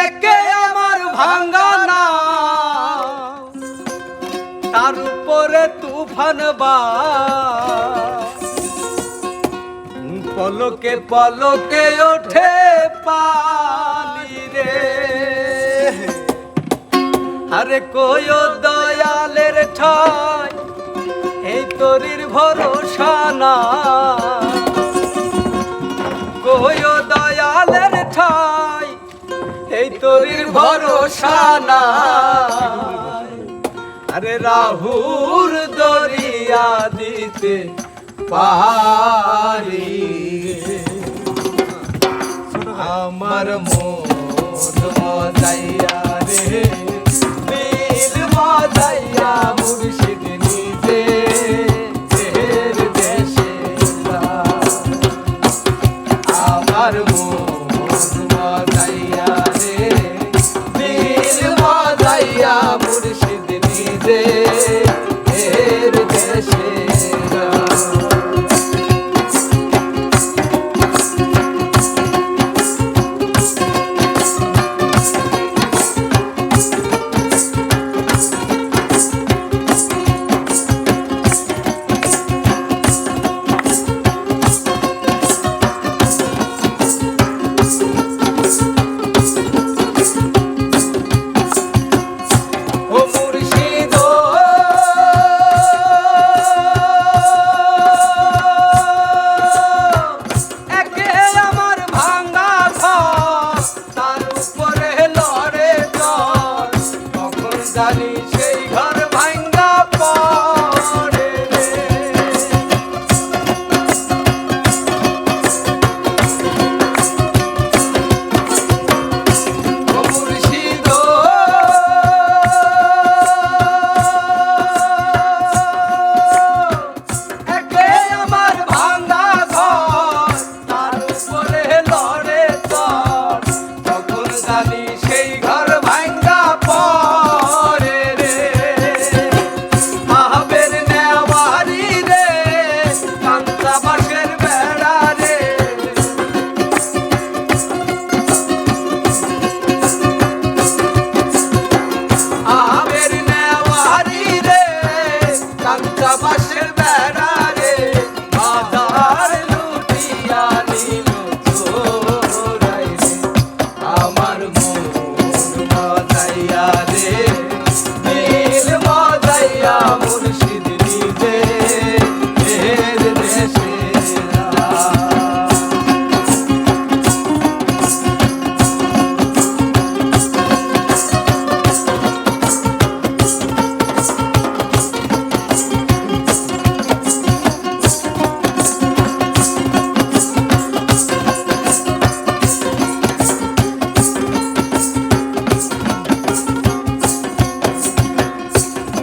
একে আমার তার উপরে তুফান বা। পলকে পলকে ওঠে পানি রে। আরে কয় দয়ালের ঠাই। তরির ভরসা না। কয় দয়ালের ঠাই, এই তরির ভরসা না। আরে রাহুর দরিয়া দিতে পারি। আমার মন মজাইয়া রে নীল মজাইয়া মুর্শিদ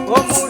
como